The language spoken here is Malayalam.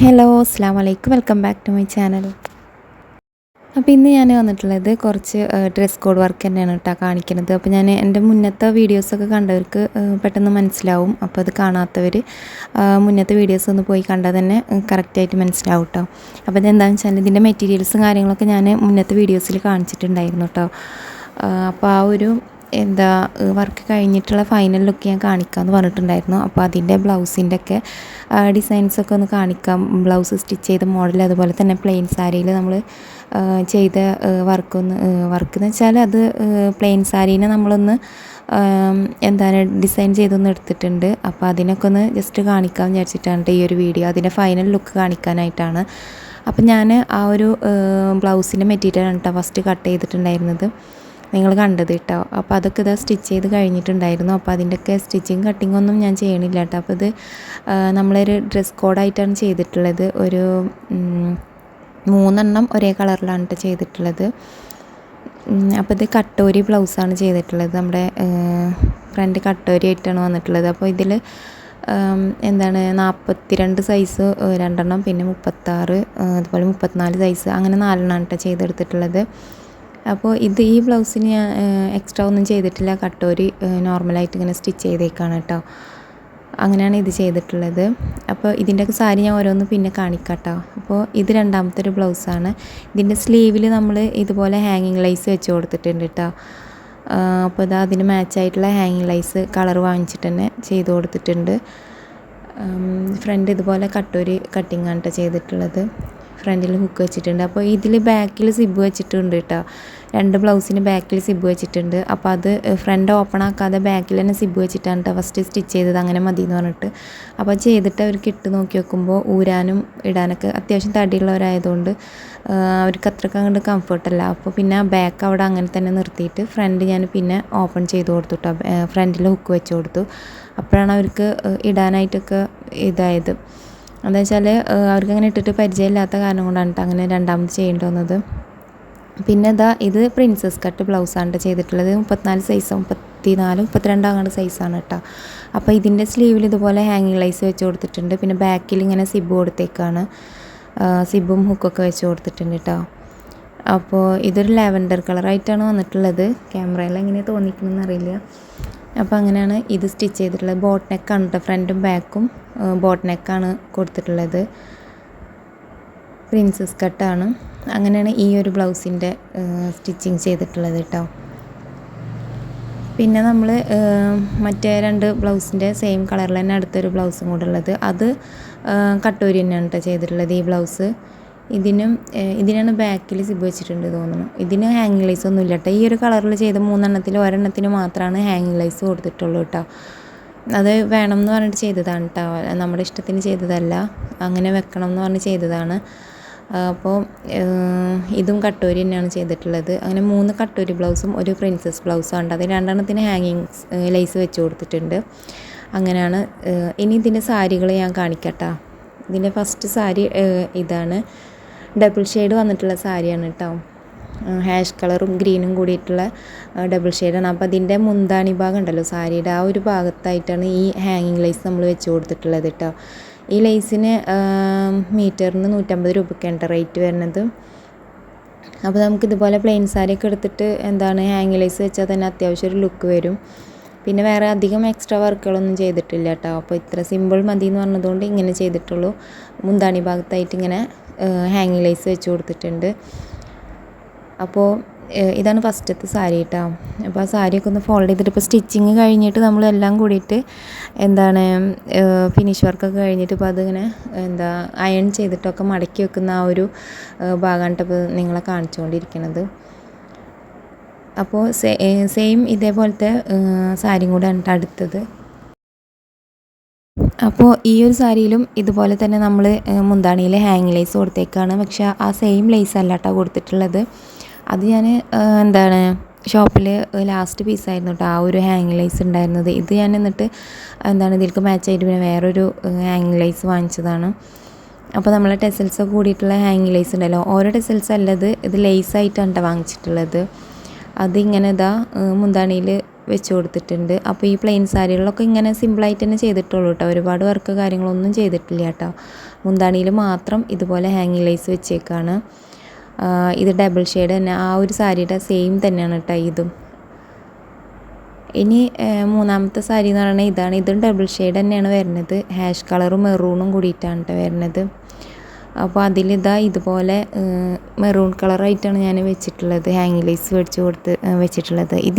ഹലോ അസ്സാം വലൈക്കും welcome back to my channel അപ്പോൾ ഇന്ന് ഞാൻ വന്നിട്ടുള്ളത് കുറച്ച് ഡ്രസ് കോഡ് വർക്ക് തന്നെയാണ് കേട്ടോ കാണിക്കുന്നത്. അപ്പോൾ ഞാൻ എന്റെ മുന്നത്തെ വീഡിയോസൊക്കെ കണ്ടവർക്ക് പെട്ടെന്ന് മനസ്സിലാവും. അപ്പോൾ അത് കാണാത്തവർ മുന്നത്തെ വീഡിയോസ് ഒന്ന് പോയി കണ്ടാൽ തന്നെ കറക്റ്റായിട്ട് മനസ്സിലാവും കേട്ടോ അപ്പോൾ ഇതെന്താണെന്ന് വെച്ചാൽ ഇതിന്റെ മെറ്റീരിയൽസും കാര്യങ്ങളൊക്കെ ഞാൻ മുന്നത്തെ വീഡിയോസിൽ കാണിച്ചിട്ടുണ്ടായിരുന്നു കേട്ടോ അപ്പോൾ ആ ഒരു എന്താ വർക്ക് കഴിഞ്ഞിട്ടുള്ള ഫൈനൽ ലുക്ക് ഞാൻ കാണിക്കാമെന്ന് പറഞ്ഞിട്ടുണ്ടായിരുന്നു. അപ്പോൾ അതിന്റെ ബ്ലൗസിന്റെ ഒക്കെ ഡിസൈൻസൊക്കെ ഒന്ന് കാണിക്കാം. ബ്ലൗസ് സ്റ്റിച്ച് ചെയ്ത മോഡൽ അതുപോലെ തന്നെ പ്ലെയിൻ സാരിയിൽ നമ്മൾ ചെയ്ത വർക്ക് ഒന്ന് വർക്ക് എന്ന് വെച്ചാൽ അത് പ്ലെയിൻ സാരീനെ നമ്മളൊന്ന് എന്താണ് ഡിസൈൻ ചെയ്തൊന്ന് എടുത്തിട്ടുണ്ട്. അപ്പോൾ അതിനൊക്കെ ഒന്ന് ജസ്റ്റ് കാണിക്കാമെന്ന് വിചാരിച്ചിട്ടാണ് ട്ടോ ഈ ഒരു വീഡിയോ അതിന്റെ ഫൈനൽ ലുക്ക് കാണിക്കാനായിട്ടാണ്. അപ്പോൾ ഞാൻ ആ ഒരു ബ്ലൗസിന്റെ മെറ്റീരിയലാണ് കേട്ടോ ഫസ്റ്റ് കട്ട് ചെയ്തിട്ടുണ്ടായിരുന്നത്. നിങ്ങൾ കണ്ടത് കേട്ടോ. അപ്പോൾ അതൊക്കെ ഇതാ സ്റ്റിച്ച് ചെയ്ത് കഴിഞ്ഞിട്ടുണ്ടായിരുന്നു. അപ്പോൾ അതിന്റെയൊക്കെ സ്റ്റിച്ചിങ് കട്ടിങ്ങൊന്നും ഞാൻ ചെയ്യണില്ല കേട്ടോ. അപ്പോൾ ഇത് നമ്മളൊരു ഡ്രസ് കോഡായിട്ടാണ് ചെയ്തിട്ടുള്ളത്. ഒരു മൂന്നെണ്ണം ഒരേ കളറിലാണ് കേട്ടോ ചെയ്തിട്ടുള്ളത്. അപ്പോൾ ഇത് കട്ടോരി ബ്ലൗസാണ് ചെയ്തിട്ടുള്ളത്. നമ്മുടെ ഫ്രണ്ട് കട്ടോരി ആയിട്ടാണ് വന്നിട്ടുള്ളത്. അപ്പോൾ ഇതിൽ എന്താണ് നാൽപ്പത്തി രണ്ട് സൈസ് രണ്ടെണ്ണം പിന്നെ മുപ്പത്താറ് അതുപോലെ മുപ്പത്തിനാല് സൈസ് അങ്ങനെ നാലെണ്ണമാണ് കേട്ടോ ചെയ്തെടുത്തിട്ടുള്ളത്. അപ്പോൾ ഇത് ഈ ബ്ലൗസിന് ഞാൻ എക്സ്ട്രാ ഒന്നും ചെയ്തിട്ടില്ല. കട്ടോരി നോർമലായിട്ട് ഇങ്ങനെ സ്റ്റിച്ച് ചെയ്തേക്കാണ് കേട്ടോ. അങ്ങനെയാണ് ഇത് ചെയ്തിട്ടുള്ളത്. അപ്പോൾ ഇതിന്റെയൊക്കെ സാരി ഞാൻ ഓരോന്ന് പിന്നെ കാണിക്കാം കേട്ടോ അപ്പോൾ ഇത് രണ്ടാമത്തെ ഒരു ബ്ലൗസാണ്. ഇതിന്റെ സ്ലീവിൽ നമ്മൾ ഇതുപോലെ ഹാങ്ങിങ് ലൈസ് വെച്ച് കൊടുത്തിട്ടുണ്ട് കേട്ടോ. അപ്പോൾ ഇതാ അതിന് മാച്ചായിട്ടുള്ള ഹാങ്ങിങ് ലൈസ് കളർ വാങ്ങിച്ചിട്ട് തന്നെ ചെയ്ത് കൊടുത്തിട്ടുണ്ട്. ഫ്രണ്ട് ഇതുപോലെ കട്ടൊരു കട്ടിങ് ആണ് കേട്ടോ ചെയ്തിട്ടുള്ളത്. ഫ്രണ്ടിൽ ഹുക്ക് വെച്ചിട്ടുണ്ട്. അപ്പോൾ ഇതിൽ ബാക്കിൽ സിബ് വെച്ചിട്ടുണ്ട് കേട്ടോ രണ്ട് ബ്ലൗസിന് ബാക്കിൽ സിബ് വെച്ചിട്ടുണ്ട്. അപ്പോൾ അത് ഫ്രണ്ട് ഓപ്പൺ ആക്കാതെ ബാക്കിൽ തന്നെ സിബ് വെച്ചിട്ടാണ് കേട്ടോ ഫസ്റ്റ് സ്റ്റിച്ച് ചെയ്തത്. അങ്ങനെ മതി എന്ന് പറഞ്ഞിട്ട്. അപ്പോൾ ചെയ്തിട്ട് അവർക്ക് ഇട്ട് നോക്കി വെക്കുമ്പോൾ ഊരാനും ഇടാനൊക്കെ അത്യാവശ്യം തടിയുള്ളവരായതുകൊണ്ട് അവർക്ക് അത്രയ്ക്ക് അങ്ങോട്ട് കംഫർട്ടല്ല അപ്പോൾ പിന്നെ ബാക്ക് അവിടെ അങ്ങനെ തന്നെ നിർത്തിയിട്ട് ഫ്രണ്ട് ഞാൻ പിന്നെ ഓപ്പൺ ചെയ്ത് കൊടുത്തു കേട്ടോ ഫ്രണ്ടിൽ ഹുക്ക് വെച്ച് കൊടുത്തു. അപ്പോഴാണ് അവർക്ക് ഇടാനായിട്ടൊക്കെ ഇതായത്. എന്താ വെച്ചാൽ അവർക്ക് അങ്ങനെ ഇട്ടിട്ട് പരിചയമില്ലാത്ത കാരണം കൊണ്ടാണ് അങ്ങനെ രണ്ടാമത് ചെയ്യേണ്ടി വന്നത്. പിന്നെ ഇതാ ഇത് പ്രിൻസസ് കട്ട് ബ്ലൗസാണ് ട്ടോ ചെയ്തിട്ടുള്ളത്. മുപ്പത്തിനാല് സൈസ് മുപ്പത്തി നാല് മുപ്പത്തിരണ്ട് അങ്ങോട്ട് സൈസാണ് കേട്ടോ അപ്പോൾ ഇതിന്റെ സ്ലീവിൽ ഇതുപോലെ ഹാങ്ങിങ് ലൈസ് വെച്ച് കൊടുത്തിട്ടുണ്ട്. പിന്നെ ബാക്കിൽ ഇങ്ങനെ സിബ് കൊടുത്തേക്കാണ്. സിബും ഹുക്കൊക്കെ വെച്ച് കൊടുത്തിട്ടുണ്ട് കേട്ടോ അപ്പോൾ ഇതൊരു ലാവൻഡർ കളറായിട്ടാണ് വന്നിട്ടുള്ളത്. ക്യാമറയിൽ എങ്ങനെ തോന്നിക്കണമെന്ന് അറിയില്ല. അപ്പോൾ അങ്ങനെയാണ് ഇത് സ്റ്റിച്ച് ചെയ്തിട്ടുള്ളത്. ബോട്ട് നെക്കാണ് കേട്ടോ ഫ്രണ്ടും ബാക്കും ബോട്ട് നെക്കാണ് കൊടുത്തിട്ടുള്ളത്. പ്രിൻസസ് കട്ടാണ്. അങ്ങനെയാണ് ഈ ഒരു ബ്ലൗസിന്റെ സ്റ്റിച്ചിങ് ചെയ്തിട്ടുള്ളത് കേട്ടോ. പിന്നെ നമ്മൾ മറ്റേ രണ്ട് ബ്ലൗസിന്റെ സെയിം കളറിൽ തന്നെ അടുത്തൊരു ബ്ലൗസും കൂടെ ഉള്ളത്. അത് കട്ടൂരി തന്നെയാണ് കേട്ടോ ചെയ്തിട്ടുള്ളത് ഈ ബ്ലൗസ്. ഇതിനും ഇതിനാണ് ബാക്കിൽ സിബ് വെച്ചിട്ടുണ്ട് തോന്നുന്നു. ഇതിന് ഹാങ്ങിങ് ലൈസ് ഒന്നും ഇല്ല കേട്ടോ ഈ ഒരു കളറിൽ ചെയ്ത മൂന്നെണ്ണത്തിൽ ഒരെണ്ണത്തിന് മാത്രമാണ് ഹാങ്ങിങ് ലൈസ് കൊടുത്തിട്ടുള്ളൂ കേട്ടോ അത് വേണം എന്ന് പറഞ്ഞിട്ട് ചെയ്തതാണ് കേട്ടോ നമ്മുടെ ഇഷ്ടത്തിന് ചെയ്തതല്ല. അങ്ങനെ വെക്കണം എന്ന് പറഞ്ഞ് ചെയ്തതാണ്. അപ്പോൾ ഇതും കട്ടൂരി തന്നെയാണ് ചെയ്തിട്ടുള്ളത്. അങ്ങനെ മൂന്ന് കട്ടൂരി ബ്ലൗസും ഒരു പ്രിൻസസ് ബ്ലൗസും ഉണ്ട്. അത് രണ്ടെണ്ണത്തിന് ഹാങ്ങിങ് ലൈസ് വെച്ച് കൊടുത്തിട്ടുണ്ട്. അങ്ങനെയാണ് ഇനി ഇതിന്റെ സാരികൾ ഞാൻ കാണിക്കട്ടോ ഇതിന്റെ ഫസ്റ്റ് സാരി ഇതാണ്. ഡബിൾ ഷെയ്ഡ് വന്നിട്ടുള്ള സാരിയാണ് കേട്ടോ ഹാഷ് കളറും ഗ്രീനും കൂടിയിട്ടുള്ള ഡബിൾ ഷെയ്ഡാണ് അപ്പോൾ അതിന്റെ മുന്താണി ഭാഗം ഉണ്ടല്ലോ സാരിയുടെ ആ ഒരു ഭാഗത്തായിട്ടാണ് ഈ ഹാങ്ങിങ് ലൈസ് നമ്മൾ വെച്ച് കൊടുത്തിട്ടുള്ളത് കേട്ടോ ഈ ലൈസിന് മീറ്ററിന് നൂറ്റമ്പത് രൂപയ്ക്കാണ് റേറ്റ് വരുന്നത്. അപ്പോൾ നമുക്ക് ഇതുപോലെ പ്ലെയിൻ സാരിയൊക്കെ എടുത്തിട്ട് എന്താണ് ഹാങ് ലൈസ് വെച്ചാൽ തന്നെ അത്യാവശ്യം ഒരു ലുക്ക് വരും. പിന്നെ വേറെ അധികം എക്സ്ട്രാ വർക്കുകളൊന്നും ചെയ്തിട്ടില്ല കേട്ടോ അപ്പോൾ ഇത്ര സിമ്പിൾ മതി എന്ന് പറഞ്ഞതുകൊണ്ട് ഇങ്ങനെ ചെയ്തിട്ടുള്ളൂ. മുന്താണി ഭാഗത്തായിട്ട് ഇങ്ങനെ ഹാങ്ങിങ് ലൈസ് വെച്ച് കൊടുത്തിട്ടുണ്ട്. അപ്പോൾ ഇതാണ് ഫസ്റ്റത്തെ സാരി കേട്ടോ അപ്പോൾ ആ സാരിയൊക്കെ ഒന്ന് ഫോൾഡ് ചെയ്തിട്ട് ഇപ്പോൾ സ്റ്റിച്ചിങ് കഴിഞ്ഞിട്ട് നമ്മൾ എല്ലാം കൂടിയിട്ട് എന്താണ് ഫിനിഷ് വർക്കൊക്കെ കഴിഞ്ഞിട്ട് ഇപ്പോൾ അതിങ്ങനെ എന്താ അയൺ ചെയ്തിട്ടൊക്കെ മടക്കി വെക്കുന്ന ആ ഒരു ഭാഗമാണ് ഇപ്പോൾ നിങ്ങളെ കാണിച്ചുകൊണ്ടിരിക്കുന്നത് അപ്പോൾ സെയിം ഇതേപോലത്തെ സാരിയും കൂടെ ആണ് അടുത്തത്. അപ്പോൾ ഈ ഒരു സാരിയിലും ഇതുപോലെ തന്നെ നമ്മൾ മുന്താണിയിൽ ഹാങ് ലേസ് കൊടുത്തേക്കാണ്. പക്ഷെ ആ സെയിം ലേസ് അല്ല കേട്ടോ കൊടുത്തിട്ടുള്ളത്. അത് ഞാൻ എന്താണ് ഷോപ്പിൽ ലാസ്റ്റ് പീസായിരുന്നു കേട്ടോ ആ ഒരു ഹാങ് ലേസ് ഉണ്ടായിരുന്നത്. ഇത് ഞാൻ എന്നിട്ട് എന്താണ് ഇതിലേക്ക് മാച്ച് ആയിട്ട് പിന്നെ വേറൊരു ഹാങ് ലേസ് വാങ്ങിച്ചതാണ്. അപ്പോൾ നമ്മളെ ടെസൽസ് കൂടിയിട്ടുള്ള ഹാങ് ലേസ് ഉണ്ടല്ലോ. ഓരോ ടെസൽസ് അല്ലത് ഇത്. ലേസ് ആയിട്ടാണ് വാങ്ങിച്ചിട്ടുള്ളത്. അതിങ്ങനെ ഇതാ മുന്താണിയിൽ വെച്ച് കൊടുത്തിട്ടുണ്ട്. അപ്പോൾ ഈ പ്ലെയിൻ സാരികളിലൊക്കെ ഇങ്ങനെ സിമ്പിളായിട്ട് തന്നെ ചെയ്തിട്ടുള്ളൂ കേട്ടോ ഒരുപാട് വർക്ക് കാര്യങ്ങളൊന്നും ചെയ്തിട്ടില്ല കേട്ടോ മുന്താണിയിൽ മാത്രം ഇതുപോലെ ഹാങ്ങിങ് ലൈസ് വെച്ചേക്കാണ്. ഇത് ഡബിൾ ഷെയ്ഡ് തന്നെ. ആ ഒരു സാരിയുടെ സെയിം തന്നെയാണ് കേട്ടോ ഇതും. ഇനി മൂന്നാമത്തെ സാരി എന്ന് പറയുന്നത് ഇതാണ്. ഇതും ഡബിൾ ഷെയ്ഡ് തന്നെയാണ് വരുന്നത്. ഹാഷ് കളറും മെറൂണും കൂടിയിട്ടാണ് കേട്ടോ വരുന്നത്. അപ്പോൾ അതിലിതാ ഇതുപോലെ മെറൂൺ കളറായിട്ടാണ് ഞാൻ വെച്ചിട്ടുള്ളത്. ഹാങ്ങിങ് ലൈസ് മേടിച്ച് കൊടുത്ത് വെച്ചിട്ടുള്ളത്. ഇത്